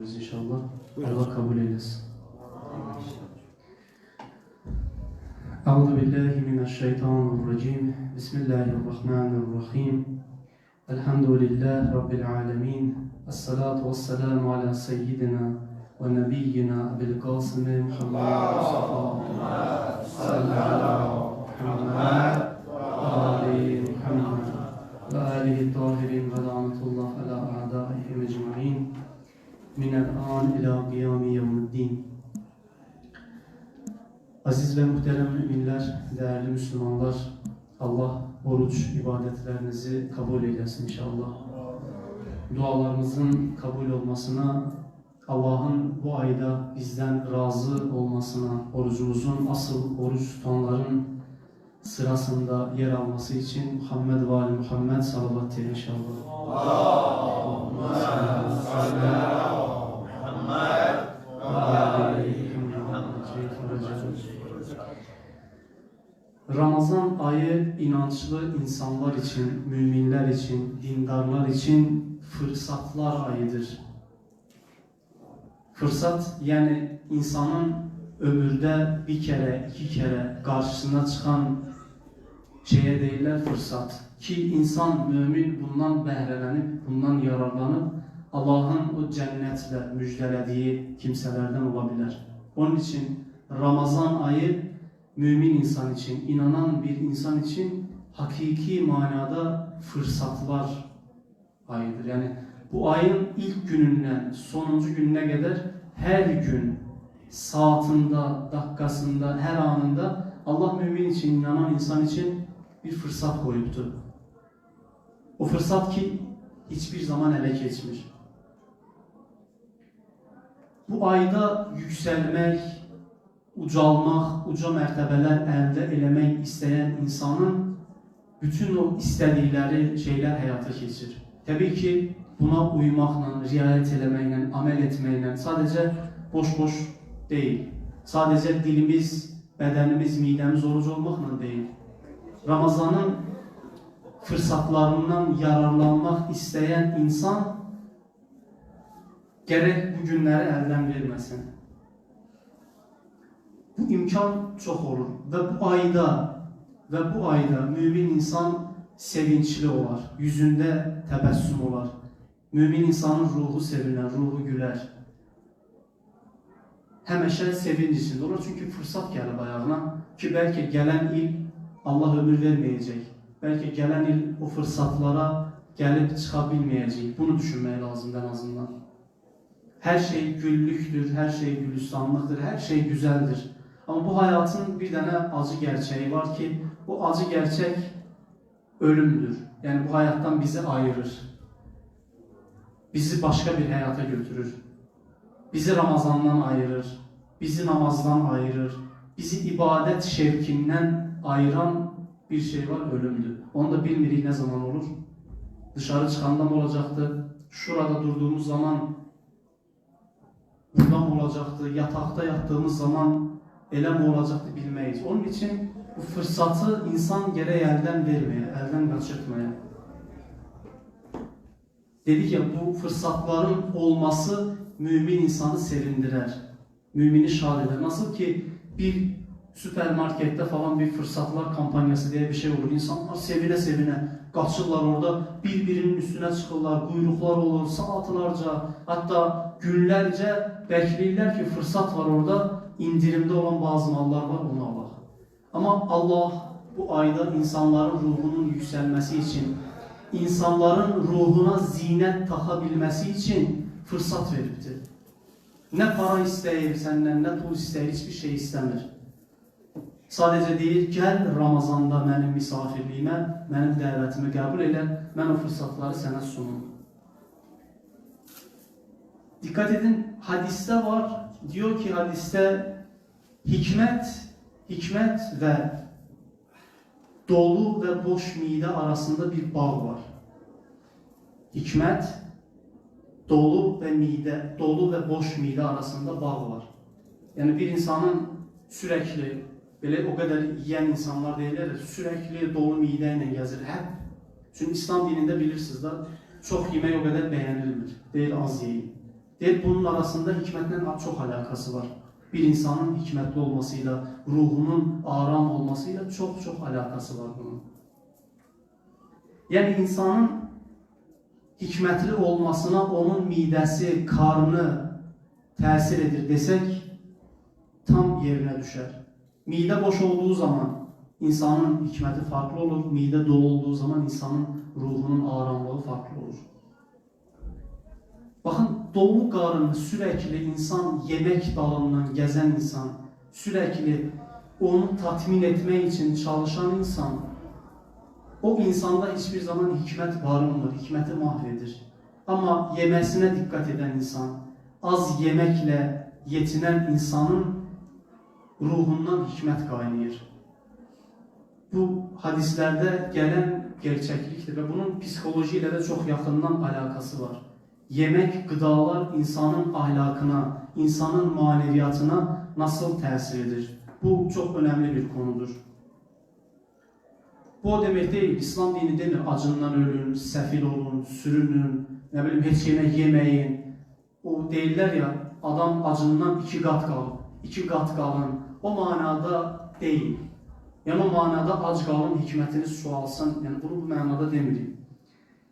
inşallah. Allah kabul eylesin. Euzu billahi mineşşeytanirracim. Bismillahirrahmanirrahim. Elhamdülillahi rabbil alamin. Essalatu vesselamu ala seyyidina ve nebiyyina bil kasım Muhammed Mustafa. Sallallahu Muhammed ve ali Muhammed ve alihi tahirin ve lanetullah ala a'daihim ecmaîn. Minel an ila kıyami yevmiddin. Aziz ve muhterem müminler, değerli Müslümanlar, Allah oruç ibadetlerinizi kabul eylesin inşallah. Dualarımızın kabul olmasına, Allah'ın bu ayda bizden razı olmasına, orucumuzun asıl oruç tutanların sırasında yer alması için Muhammed ve Ali Muhammed salavat inşallah. Allahümme salli ala Ramazan ayı inançlı insanlar için, müminler için, dindarlar için fırsatlar ayıdır. Fırsat yani insanın ömürde bir kere, iki kere karşısına çıkan şeye değiller fırsat. Ki insan, mümin bundan behrelenip, bundan yararlanıp Allah'ın o cennetle müjdelediği kimselerden olabilir. Onun için Ramazan ayı mümin insan için, inanan bir insan için hakiki manada fırsatlar ayıdır. Yani bu ayın ilk gününden sonuncu gününe kadar her gün saatinde, dakikasında, her anında Allah mümin için, inanan insan için bir fırsat koyuptu. O fırsat ki hiçbir zaman ele geçmiş. Bu ayda yükselmek, ucalmak, uca mertebeler elde eləmək isteyen insanın bütün o istədikləri şeyler hayata geçir. Tabii ki buna uymaqla, riayət eləməklə, amel etməklə sadece boş-boş değil. Sadece dilimiz, bedenimiz, midemiz oruç olmakla değil. Ramazanın fırsatlarından yararlanmak isteyen insan gerek bu günləri əldən verməsin. Bu imkan çox olur və bu ayda və bu ayda mümin insan sevinçli olar, yüzündə təbəssüm olar. Mümin insanın ruhu sevinər, ruhu gülər. Həmişə sevinç içində olur çünki fürsət gəlib ayağına ki bəlkə gələn il Allah ömür verməyəcək. Bəlkə gələn il o fürsətlara gəlib çıxa bilməyəcək. Bunu düşünmək lazımdır ən azından. Her şey güllüktür, her şey gülistanlıktır, her şey güzeldir. Ama bu hayatın bir tane acı gerçeği var ki bu acı gerçek ölümdür. Yani bu hayattan bizi ayırır. Bizi başka bir hayata götürür. Bizi Ramazandan ayırır. Bizi namazdan ayırır. Bizi ibadet şevkinden ayıran bir şey var ölümdür. Onu da bilmirik ne zaman olur. Dışarı çıkanda mı olacaktı? Şurada durduğumuz zaman buradan olacaktı, yatakta yattığımız zaman ele mi olacaktı bilmeyiz. Onun için bu fırsatı insan gere elden vermeye, elden kaçırtmaya. Dedik ya bu fırsatların olması mümin insanı sevindirer. Mümini şad eder. Nasıl ki bir süpermarkette falan bir fırsatlar kampanyası diye bir şey olur. İnsanlar sevine sevine kaçırlar orada birbirinin üstüne çıkırlar, kuyruklar olur, saatlerce hatta günlerce bekleyirler ki fırsat var orada indirimde olan bazı mallar var onu Allah. Ama Allah bu ayda insanların ruhunun yükselmesi için, insanların ruhuna zinet takabilmesi için fırsat veripti. Ne para isteyir senden, ne pul isteyir, hiçbir şey istemir. Sadece deyir, gəl Ramazanda mənim misafirliyimə, mənim dəvətimi qəbul elə, mən o fırsatları sənə sunum. Dikkat edin, hadiste var, diyor ki hadiste hikmet, hikmet ve dolu ve boş mide arasında bir bağ var. Hikmet, dolu ve mide, dolu ve boş mide arasında bağ var. Yani bir insanın sürekli böyle o kadar yiyen insanlar değiller de sürekli dolu mideyle yazır hep. Çünkü İslam dininde bilirsiniz de çok yemek o kadar beğenilmir. Değil az yiyin. Deyir bunun arasında hikmetle çok alakası var. Bir insanın hikmetli olmasıyla, ruhunun aram olmasıyla çok çok alakası var bunun. Yani insanın hikmetli olmasına onun midesi, karnı tesir edir desek tam yerine düşer. Mide boş olduğu zaman insanın hikmeti farklı olur. Mide dolu olduğu zaman insanın ruhunun aramlığı farklı olur. Bakın dolu karnı sürekli insan yemek dalından gezen insan, sürekli onu tatmin etme için çalışan insan, o insanda hiçbir zaman hikmet barınmır, hikmeti mahvedir. Ama yemesine dikkat eden insan, az yemekle yetinen insanın ruhundan hikmet kaynıyor. Bu hadislerde gelen gerçekliktir ve bunun psikolojiyle de çok yakından alakası var. Yemek, gıdalar insanın ahlakına, insanın maneviyatına nasıl tesir edir? Bu çok önemli bir konudur. Bu o demek değil. İslam dini demir acından ölün, sefil olun, sürünün, ne bileyim hiç yemek yemeyin. O değiller ya adam acından iki kat kal, iki kat kalın. O manada değil. Yani o manada ac qalın, hikmətiniz çoğalsın. Yəni bunu bu mənada demirik.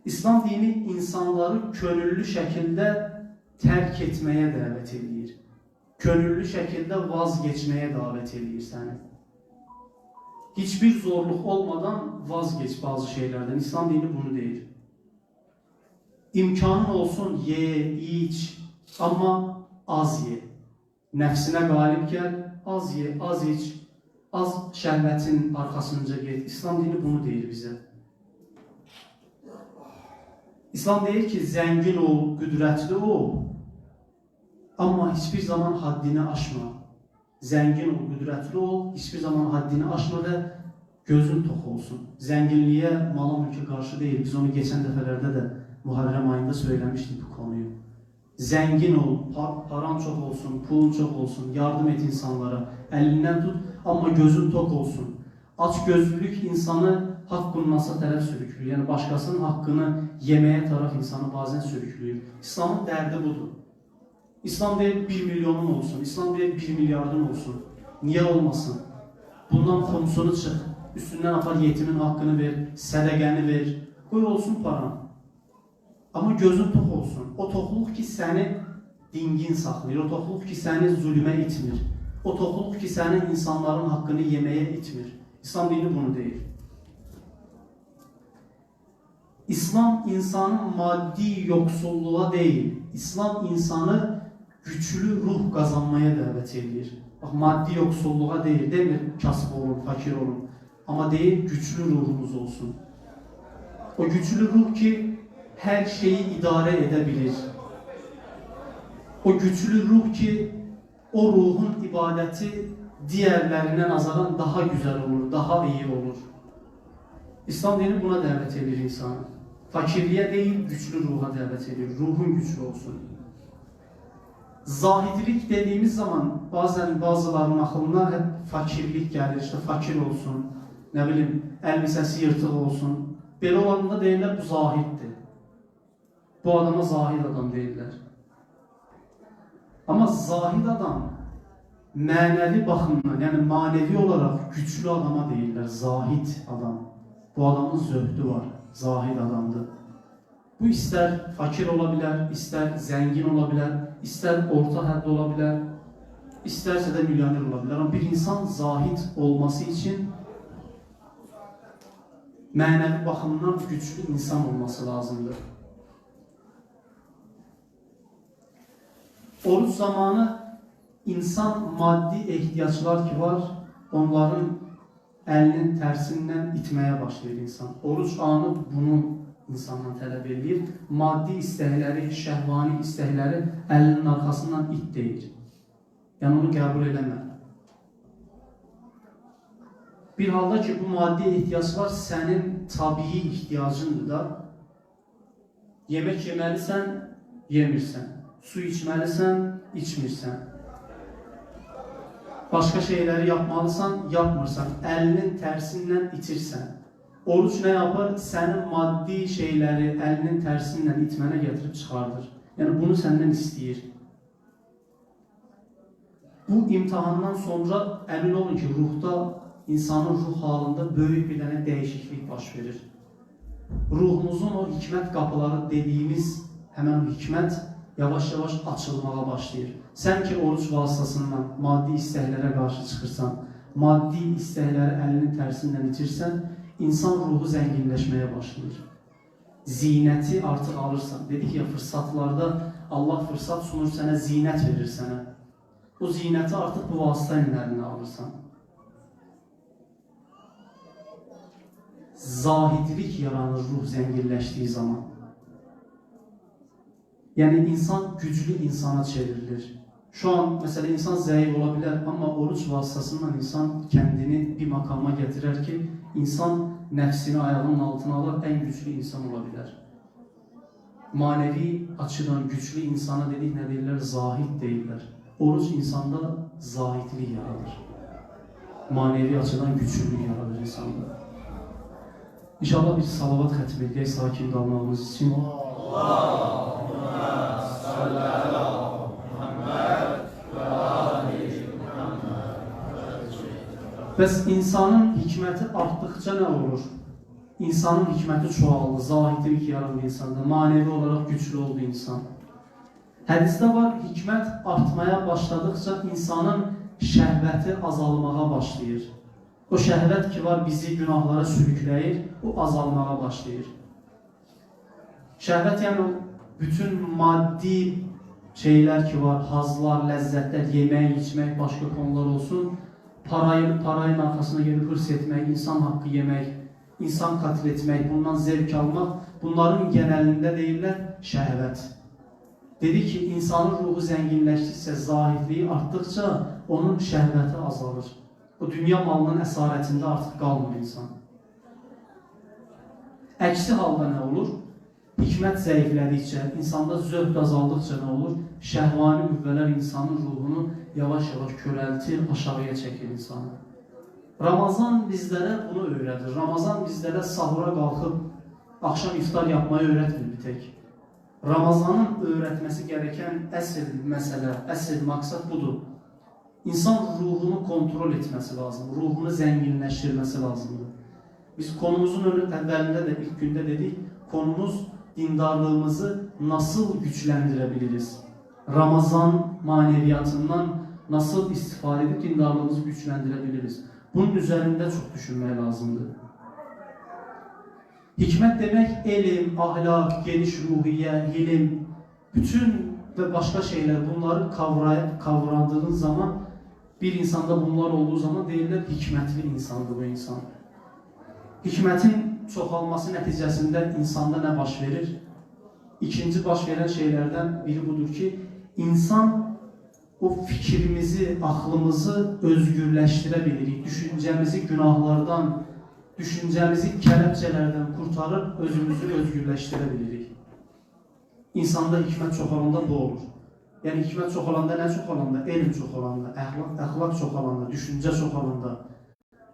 İslam dini insanları könüllü şəkildə tərk etməyə dəvət edir. Könüllü şəkildə vazgeçməyə dəvət edir səni. Hiçbir zorluk olmadan vazgeç bazı şeylerden. İslam dini bunu değil. İmkanın olsun ye, iç ama az ye. Nefsine galip gel, az ye, az iç. Az şəhvətin arxasınca get. İslam dini bunu deyir bizə. İslam deyir ki, zəngin ol, qüdrətli ol. Amma hiçbir zaman haddini aşma. Zəngin ol, qüdrətli ol, hiçbir zaman haddini aşma və gözün tox olsun. Zənginliyə, mala mülkə qarşı deyil. Biz onu keçən dəfələrdə də Muharrem ayında söyləmişdik bu konuyu. Zəngin ol, pa- paran çox olsun, pulun çox olsun, yardım et insanlara, əlindən tut, amma gözün tok olsun. Açgözlülük insanı haqq qulmasa tərəf sürüklüyür. Yəni başqasının haqqını yeməyə tərəf insanı bazen sürüklüyür. İslamın dərdi budur. İslam deyir 1 milyonun olsun, İslam deyir 1 milyardın olsun. Niye olmasın? Bundan komşunu çık, üstünden apar yetimin hakkını ver, sədəqəni ver, qoy olsun paran. Amma gözün tox olsun. O toxluq ki səni dingin saxlayır, o toxluq ki səni zulmə itmir. O toxluq ki səni insanların haqqını yeməyə itmir. İslam dini bunu deyir. İslam insanı maddi yoksulluğa değil, İslam insanı güçlü ruh kazanmaya davet ediyor. Bak maddi yoksulluğa değil, demir kasıb olun, fakir olun. Ama değil güçlü ruhunuz olsun. O güçlü ruh ki her şeyi idare edebilir. O güçlü ruh ki o ruhun ibadeti diğerlerine nazaran daha güzel olur, daha iyi olur. İslam dini buna davet ediyor insanı. Fakirliğe değil, güçlü ruha davet ediyor. Ruhun güçlü olsun. Zahidilik dediğimiz zaman bazen bazılarının aklına hep fakirlik gelir. İşte fakir olsun, ne bileyim elbisesi yırtık olsun. Böyle olanında değiller bu zahiddi. Bu adama zahid adam değiller. Ama zahid adam mənəvi baxımdan, yəni manevi olaraq güçlü adama deyirlər, zahid adam. Bu adamın zöhdü var, zahid adamdır. Bu istər fakir ola bilər, istər zəngin ola bilər, istər orta hədd ola bilər, istərsə də milyoner ola bilər. Amma bir insan zahid olması için mənəvi baxımdan güçlü insan olması lazımdır. Oruç zamanı insan maddi ihtiyaçlar ki var, onların əlinin tərsindən itməyə başlayır insan. Oruç anı bunu insandan tələb edir. Maddi istəkləri, şəhvani istəkləri əlinin arxasından it deyir. Yəni onu qəbul eləmə. Bir halda ki bu maddi ehtiyaclar sənin tabii ihtiyacındır da. Yemək yeməlisən, yemirsən. Su içməlisən, içmirsən. Başka şeyleri yapmalısan, yapmırsan. Elinin tersinden itirsən. Oruç ne yapar? Senin maddi şeyleri elinin tersinden itmene getirip çıkardır. Yəni bunu səndən istəyir. Bu imtahandan sonra əmin olun ki, ruhda, insanın ruh halında böyük bir dənə dəyişiklik baş verir. Ruhumuzun o hikmət qapıları dediyimiz həmən o hikmət yavaş-yavaş açılmağa başlayır. Sən ki oruç vasitəsilə maddi istəklərə qarşı çıxırsan, maddi istəkləri əlinin tərsindən itirsən, insan ruhu zənginləşməyə başlayır. Zinəti artıq alırsan. Dedik ya, fırsatlarda Allah fırsat sunur sənə, zinət verir sənə. O zinəti artıq bu vasitə ilə əlinə alırsan. Zahidlik yaranır ruh zənginləşdiyi zaman. Yəni insan güclü insana çevrilir. Şu an mesela insan zayıf olabilir ama oruç vasıtasıyla insan kendini bir makama getirir ki insan nefsini ayağının altına alır en güçlü insan olabilir. Manevi açıdan güçlü insana dedik ne değiller? Zahid değiller. Oruç insanda zahidlik yaradır. Manevi açıdan güçlülük yaradır insanda. İnşallah bir salavat edək sakin qalmağımız için. Bəs insanın hikməti artdıqca nə olur? İnsanın hikməti çoğaldı, zahidlik yarandı insanda, manevi olaraq güclü oldu insan. Hədisdə var, hikmət artmaya başladıqca insanın şəhvəti azalmağa başlayır. O şəhvət ki var bizi günahlara sürükləyir, o azalmağa başlayır. Şəhvət yəni bütün maddi şeylər ki var, hazlar, ləzzətlər, yemək, içmək, başqa konular olsun, parayı, parayın arkasına gelip hırs etmək, insan haqqı yemək, insan katil etmək, bundan zevk almaq, bunların genelində deyirlər şəhvət. Dedi ki, insanın ruhu zənginləşdikcə, zahidliyi artdıqca onun şəhvəti azalır. O dünya malının əsarətində artıq qalmır insan. Əksi halda nə olur? Hikmət zəiflədikcə, insanda zövq azaldıqca nə olur? Şəhvani qüvvələr insanın ruhunu yavaş-yavaş körəltir, aşağıya çəkir insanı. Ramazan bizlərə bunu öyrədir. Ramazan bizlərə sahura qalxıb axşam iftar yapmayı öyrətmir bir tək. Ramazanın öyrətməsi gərəkən əsl məsələ, əsl maksat budur. İnsan ruhunu kontrol etməsi lazım, ruhunu zənginləşdirməsi lazımdır. Biz konumuzun əvvəlində də ilk gündə dedik, konumuz dindarlığımızı nasıl gücləndirə Ramazan maneviyatından nasıl istifadə edib dindarlığımızı gücləndirə Bunun üzərində çox düşünmək lazımdır. Hikmət demək elm, ahlak, geniş ruhiyyə, ilim, bütün və başqa şeylər bunları kavrayıb, kavradığın zaman bir insanda bunlar olduğu zaman deyirlər hikmətli insandır bu insan. Hikmətin çoxalması nəticəsində insanda nə baş verir? İkinci baş verən şeylərdən biri budur ki, insan o fikrimizi, aklımızı özgürləşdirə bilirik. Düşüncəmizi günahlardan, düşüncəmizi kələbcələrdən kurtarıb özümüzü özgürləşdirə bilirik. İnsanda hikmət çoxalanda bu olur. Yəni hikmət çoxalanda nə çoxalanda? Elm çoxalanda, əxlaq, əxlaq çoxalanda, düşüncə çoxalanda,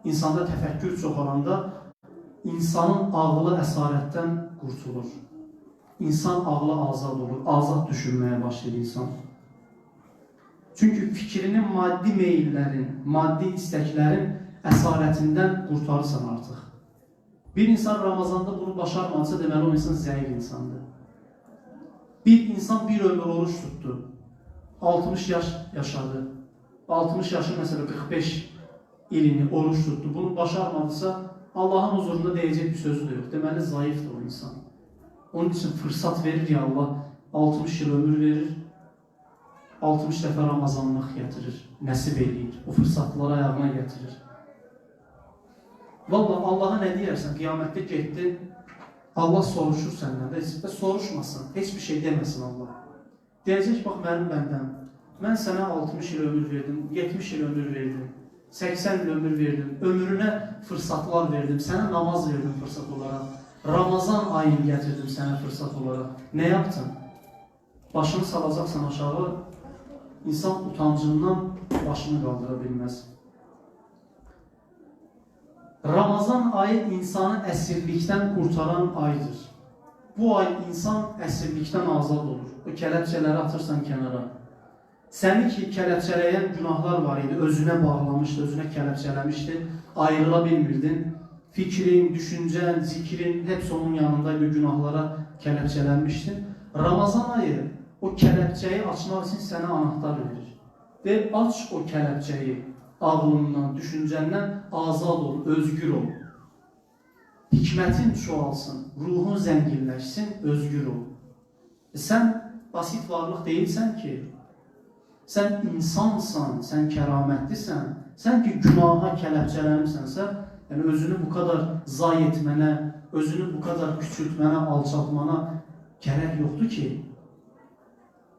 insanda təfəkkür çoxalanda insanın ağlı əsarətdən qurtulur. İnsan ağlı azad olur, azad düşünməyə başlayır insan. Çünki fikrinin maddi meyillərin, maddi istəklərin əsarətindən qurtarırsan artıq. Bir insan Ramazanda bunu başarmadısa deməli o insan zəif insandır. Bir insan bir ömür oruç tuttu. 60 yaş yaşadı. 60 yaşı mesela 45 ilini oruç tuttu. Bunu başarmadısa Allah'ın huzurunda diyecek bir sözü de yok. Deməli zayıftır o insan. Onun için fırsat verir ya Allah. 60 yıl ömür verir. 60 dəfə Ramazanlıq gətirir, nəsib eləyir. O fırsatları ayağına gətirir. Valla Allah'a nə deyərsən, qiyamətdə getdin, Allah soruşur də, heç də soruşmasın, heç bir şey deməsin Allah. Deyəcək, bax mənim bəndəm, mən sənə 60 il ömür verdim, 70 il ömür verdim, 80 il ömür verdim, ömrünə fırsatlar verdim, sənə namaz verdim fırsat olaraq, Ramazan ayını gətirdim sənə fırsat olaraq. Nə yaptın? Başını salacaqsan aşağı, insan utancından başını qaldıra bilməz. Ramazan ayı insanı əsirlikdən qurtaran aydır. bu ay insan əsirlikdən azad olur. O kələpçələri atırsan kənara. Səni ki kələpçələyən günahlar var idi, özünə bağlamışdı, özünə kələpçələmişdi, ayrıla bilmirdin. Fikrin, düşüncən, zikrin hepsi onun yanındaydı, günahlara kələpçələnmişdin. Ramazan ayı o kələpçəyi açmaq üçün sənə anahtar verir. Və aç o kələpçəyi ağlından, düşüncəndən azad ol, özgür ol. Hikmətin çoğalsın, ruhun zənginləşsin, özgür ol. E sən basit varlıq deyilsən ki, sən insansan, sən kəramətlisən, sən ki günaha kələpçələnmisənsə, yəni özünü bu kadar zay etmənə, özünü bu kadar küçültmənə, alçaltmana gərək yoxdur ki,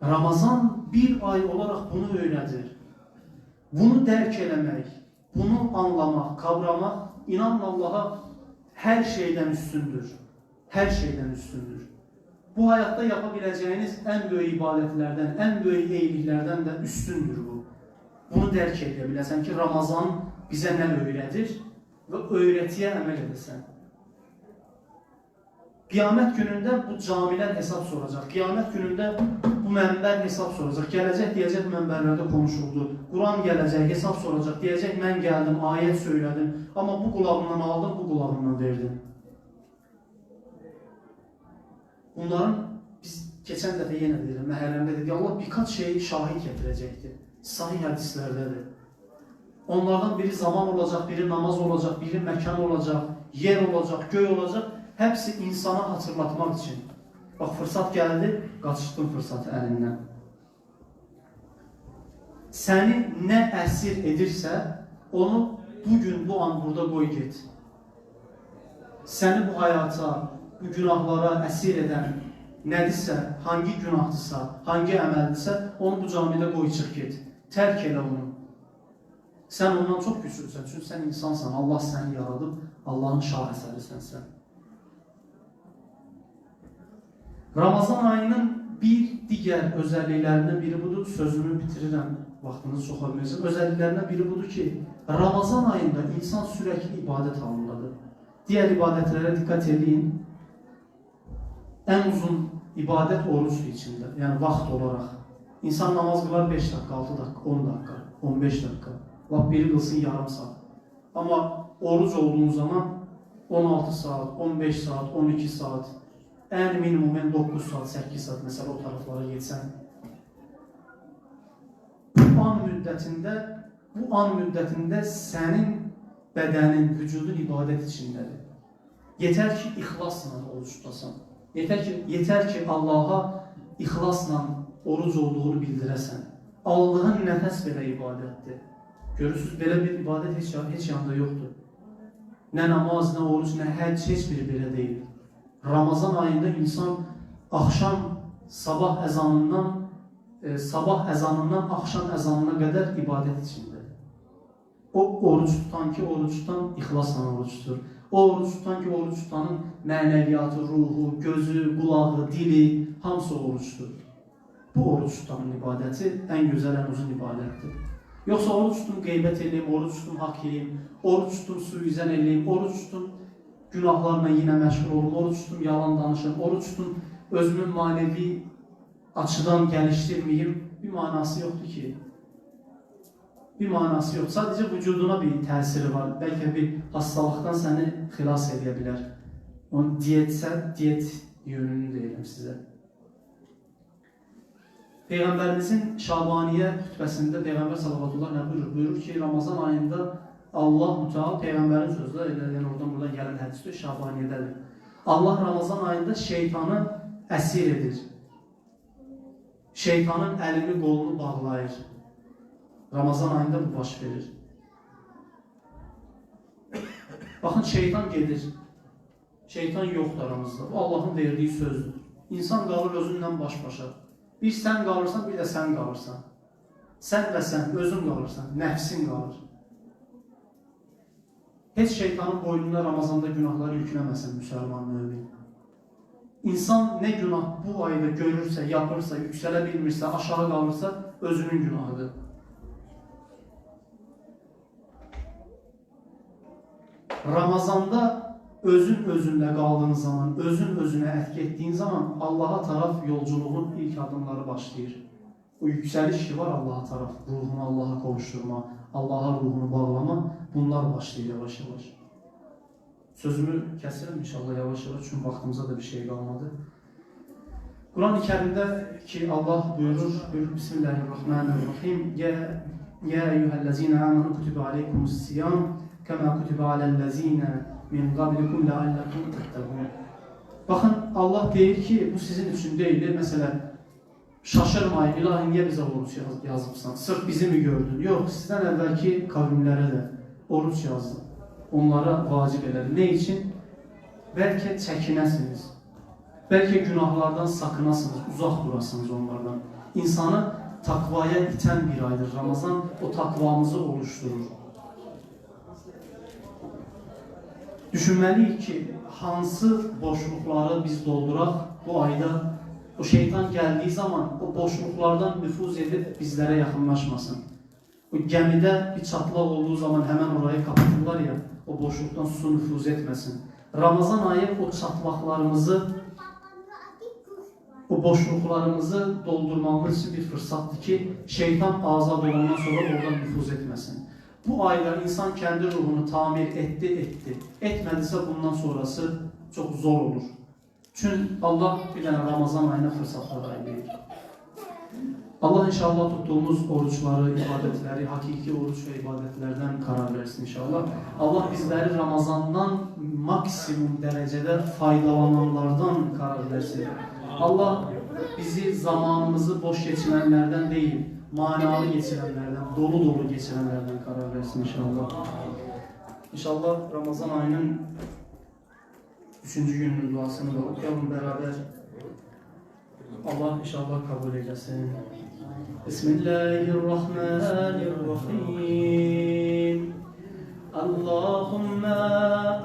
Ramazan bir ay olarak bunu öğretir. Bunu dərk eləmək, bunu anlamaq, kavramaq, inanın Allaha her şeyden üstündür. Her şeyden üstündür. Bu hayatta yapabileceğiniz en büyük ibadetlerden, en büyük iyiliklerden de üstündür bu. Bunu dərk edə biləsən ki, Ramazan bizə nə öyrədir və öyrətiyə əməl edəsən. Qiyamət günündə bu camilər hesab soracaq. Qiyamət günündə bu mənbər hesab soracaq. Gələcək deyəcək mənbərlərdə konuşuldu. Quran gələcək, hesab soracaq. Deyəcək mən gəldim, ayət söylədim. Amma bu qulağımdan aldım, bu qulağımdan verdim. Bunların biz keçən dəfə yenə deyirəm, məhərrəmdə dedik, Allah birkaç şeyi şahid gətirəcəkdir. Sahih hədislərdədir. Onlardan biri zaman olacaq, biri namaz olacaq, biri məkan olacaq, yer olacaq, göy olacaq. Hepsi insana hatırlatmak için. Bak fırsat geldi, kaçırdın fırsatı elinden. Seni ne esir edirse onu bugün bu an burada koy git. Seni bu hayata, bu günahlara esir eden nedirsə, hangi günahdısa, hangi əməldirsə, onu bu camidə qoy çıx get. Tərk elə onu. Sən ondan çox güclüsən, çünki sən insansan, Allah səni yaradıb, Allahın şah əsərisən sən. Ramazan ayının bir diğer özelliklerinden biri budur. Sözümü bitiririm. Vaktiniz çok olmayacak. Özelliklerinden biri budur ki Ramazan ayında insan sürekli ibadet halindedir. Diğer ibadetlere dikkat edin. En uzun ibadet oruçlu içinde. Yani vakt olarak. İnsan namaz kılar 5 dakika, 6 dakika, 10 dakika, 15 dakika. Biri kılsın yarım saat. Ama oruç olduğun zaman 16 saat, 15 saat, 12 saat, en minimum en 9 saat, 8 saat mesela o taraflara geçsen. Bu an müddetinde, bu an müddetinde senin bedenin, vücudun ibadet içindedir. Yeter ki ihlasla oruç tutasan. Yeter ki, yeter ki Allah'a ihlasla oruç olduğunu bildirəsən. Aldığın nəfəs belə ibadətdir. Görürsüz, belə bir ibadət heç, heç yanda yoxdur. Nə namaz, nə oruç, nə həcc, heç biri belə deyil. Ramazan ayında insan akşam sabah ezanından e, sabah ezanından akşam ezanına kadar ibadet içinde. O oruç tutan ki oruç tutan ihlasla oruç tutur. O oruç tutan ki oruç tutanın mənəviyyatı, ruhu, gözü, qulağı, dili hamısı oruçdur. Bu oruç tutanın ibadəti en güzel, en uzun ibadətdir. Yoksa oruç tutum qeybət eləyim, oruç tutum hak yiyeyim, oruç tutum suizən eləyim, oruç tutum günahlarla yine məşğul olum, oruç tutum yalan danışım, oruç tutum özümün manevi açıdan geliştirmeyeyim bir manası yoktu ki. Bir manası yok. Sadece vücuduna bir təsiri var. Belki bir hastalıktan seni xilas edə bilər. Onun diyetse, diyet yönünü deyirəm sizə. Peyğəmbərimizin Şabaniyə xütbəsində Peyğəmbər sallallahu əleyhi buyurur, buyurur ki, Ramazan ayında Allah Teala peyğəmbərin sözü elə yəni oradan buradan gələn hədisdir, Şabaniyədədir. Allah Ramazan ayında şeytanı əsir edir. Şeytanın əlini, qolunu bağlayır. Ramazan ayında bu baş verir. Baxın şeytan gedir. Şeytan yoxdur aramızda. Bu Allahın verdiyi sözdür. İnsan qalır özünlə baş-başa. Bir sən qalırsan, bir də sən qalırsan. Sən və sən, özün qalırsan, nəfsin qalır. Heç şeytanın boynuna Ramazanda günahları yükləməsin müsəlman mümin. İnsan ne günah bu ayda görürsə, yapırsa, yüksələ bilmirsə, aşağı qalırsa, özünün günahıdır. Ramazanda özün özünle kaldığın zaman, özün özüne etki zaman Allah'a taraf yolculuğun ilk adımları başlayır. O yükseliş ki var Allah'a taraf, ruhunu Allah'a kavuşturma, Allah'a ruhunu bağlama, bunlar başlayır yavaş yavaş. Sözümü keserim inşallah yavaş yavaş çünkü vaktimize de bir şey kalmadı. Kur'an-ı Kerim'de ki Allah buyurur, buyurur Bismillahirrahmanirrahim. Ya, ya eyyühellezine amenu kutibe aleykumus siyam kema kutibe alellezine min qablikum leallekum tettegûn. Bakın Allah deyir ki bu sizin için değil. Mesela şaşırmayın ilahi niye bize oruç yaz, yazıbsan? Sırf bizi mi gördün? Yok sizden evvelki kavimlere de oruç yazdım. Onlara vacip elədi. Ne için? Belki çəkinəsiniz. Belki günahlardan sakınasınız, uzak durasınız onlardan. İnsanı takvaya iten bir aydır Ramazan. O takvamızı oluşturur. Düşünməliyik ki, hansı boşluqları biz dolduraq bu ayda o şeytan geldiği zaman o boşluklardan nüfuz edip bizlere yakınlaşmasın. O gemide bir çatlak olduğu zaman hemen orayı kapatırlar ya, o boşluktan su nüfuz etmesin. Ramazan ayı o çatlaklarımızı, o boşluklarımızı doldurmamız için bir fırsattı ki şeytan azad olandan sonra oradan nüfuz etmesin. Bu ayda insan kendi ruhunu tamir etti etti. Etmediyse bundan sonrası çok zor olur. Çünkü Allah tane Ramazan ayına fırsatlar ayırır. Allah inşallah tuttuğumuz oruçları, ibadetleri, hakiki oruç ve ibadetlerden karar versin inşallah. Allah bizleri Ramazan'dan maksimum derecede faydalananlardan karar versin. Allah bizi zamanımızı boş geçirenlerden değil, manalı geçirenlerden, dolu dolu geçirenlerden karar versin inşallah. İnşallah Ramazan ayının üçüncü günün duasını da okuyalım beraber. Allah inşallah kabul eylesin. Bismillahirrahmanirrahim. Allahümme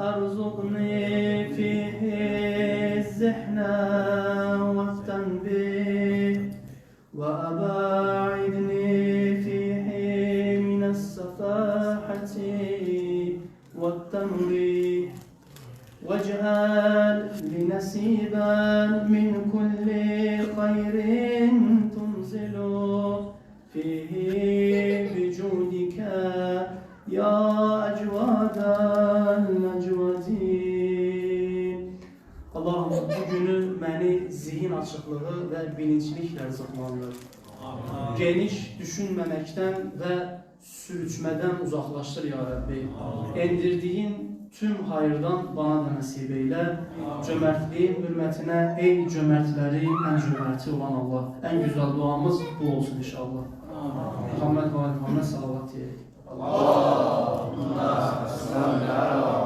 erzukni fihi zihna وأباعدني في حين من الصفاحة والتمريح واجعل نسيبا من كل gençlik rəzıqlanır. Geniş düşünməməkdən və sürükmədən uzaqlaşdır ya Rəbbi. Endirdiyin tüm hayırdan bana da nəsib eylə. Cömərtliyin hürmətinə ey cömərtləri, ən cömərti olan Allah. Ən gözəl duamız bu olsun inşallah. Muhammed ve Ali Muhammed salavat yeyək. Allahümme salli ala